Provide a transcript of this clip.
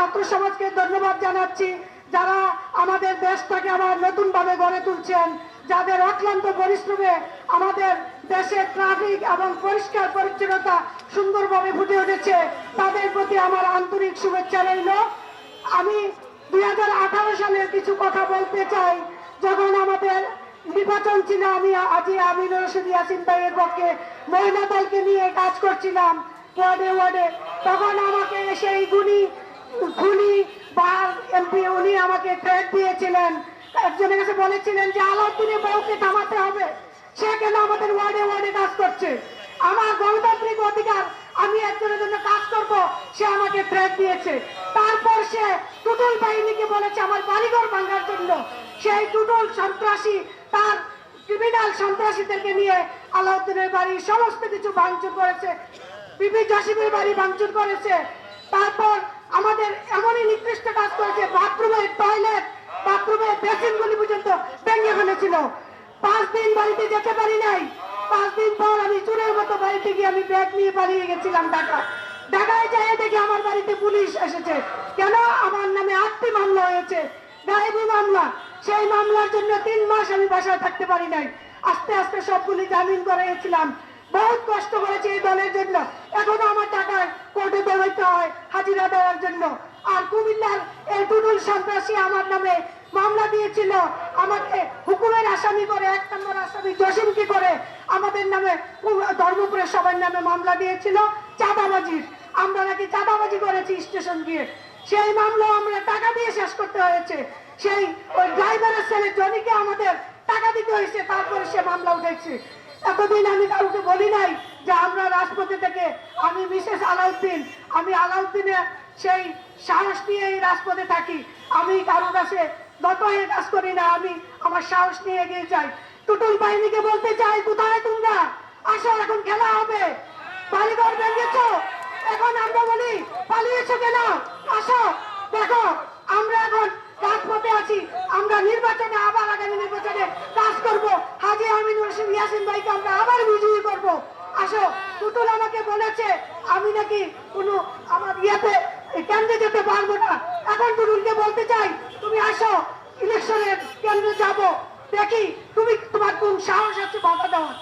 ছাত্র সমাজকে ধন্যবাদ জানাচ্ছি যারা আমাদের দেশটাকে আবার নতুন ভাবে গড়ে তুলছেন, যাদের অক্লান্ত পরিশ্রমে আমাদের দেশের ট্রাফিক এবং পরিষ্কার পরিচ্ছন্নতা সুন্দরভাবে ফুটে উঠেছে, তাদের প্রতি আমার আন্তরিক শুভেচ্ছা রইল। আমি দুই সালের কিছু কথা বলতে চাই। যখন আমাদের নির্বাচন ছিল, আমি আজি আমির রশিদ ইয়াসিন ভাইয়ের পক্ষে মহিলা দলকে নিয়ে কাজ করছিলাম, ওয়ার্ডে ওয়ার্ডে। তখন আমাকে সেই গুণী এমপি উনি আমাকে থ্রেট দিয়েছিলেন। একজনের কাছে বলেছিলেন যে আলাউদ্দিনের বউকে থামাতে হবে। সে কেন আমাদের ওয়ার্ডে ওয়ার্ডে কাজ করছে? আমার গণতান্ত্রিক অধিকার, আমি একজনের জন্য কাজ করব, সে আমাকে থ্রেট দিয়েছে। তারপর সে টুটুল বাহিনীকে বলেছে, আমার বাড়িঘর ভাঙার জন্য। সেই টুটুল সন্ত্রাসী, তার ক্রিমিনাল সন্ত্রাসীদেরকে নিয়ে আলাউদ্দিনের বাড়ি সমস্ত কিছু ভাঙচুর করেছে। বিপি জসিমের বাড়ি ভাঙচুর করেছে তারপর আমাদের এমনই নিকৃষ্ট কাজ করেছে বাথরুমের টয়লেট বাথরুমের বেসিনগুলি পর্যন্ত ভেঙে ফেলেছিল। পাঁচ দিন বাড়িতে যেতে পারি নাই। পাঁচ দিন পর আমি চুরের মতো বাড়িতে গিয়ে আমি ব্যাগ নিয়ে পালিয়ে গেছিলাম ঢাকা। ঢাকায় যাই দেখি আমার বাড়িতে পুলিশ এসেছে। কেন? আমার নামে আটটি মামলা হয়েছে। গায়েবী মামলা। সেই মামলার জন্য তিন মাস আমি বাসায় থাকতে পারি নাই। আস্তে আস্তে সবগুলি জামিন করেছিলাম। বহুত কষ্ট করেছে এই দলের জন্য। এখনও আমার টাকায় কোর্টে দৌড়াইতে হয়, হাজিরা দেওয়ার জন্য। আর কুমিল্লার এই টুটুল সন্ত্রাসী আমার নামে মামলা দিয়েছিল। আমাকে হুকুমের আসামি করে, এক নম্বর আসামি জসিমকে করে, আমাদের নামে ধর্মপুরের সবার নামে মামলা দিয়েছিল চাঁদাবাজির। আমরা নাকি চাঁদাবাজি করেছি স্টেশন গিয়ে। সেই মামলা আমরা টাকা দিয়ে শেষ করতে হয়েছে। সেই ওই ড্রাইভারের ছেলে জনিকে আমাদের টাকা দিতে হয়েছে, তারপরে সে মামলা উঠেছে। এতদিন আমি কাউকে বলি নাই যে আমরা রাজপথে থেকে, আমি মিসেস আলাউদ্দিন, আমি আলাউদ্দিনের সেই সাহস নিয়ে এই রাজপথে থাকি। আমি কারও কাছে হয়ে কাজ করি না, আমি আমার সাহস নিয়ে এগিয়ে যাই। টুটুল বাহিনীকে বলতে চাই, কোথায় তোমরা? আসো, এখন খেলা হবে। বাড়িঘর ভেঙেছো? এখন আমরা বলি, পালিয়েছো কেন? আসো, দেখো, আমরা এখন রাজপথে আছি। আমরা নির্বাচনে, আবার আগামী নির্বাচনে কাজ করব। হাজি আমিন রশিদ ইয়াসিন ভাইকে আমরা আবার বিজয়ী করব। আসো, টুটুল আমাকে বলেছে, আমি নাকি কোনো আমার ইয়েতে কেন্দ্রে যেতে পারব না। এখন তরুণকে বলতে চাই, তুমি আসো ইলেকশনের কেন্দ্রে যাব। দেখি তুমি তোমার কোন সাহস আছে বাধা দেওয়ার।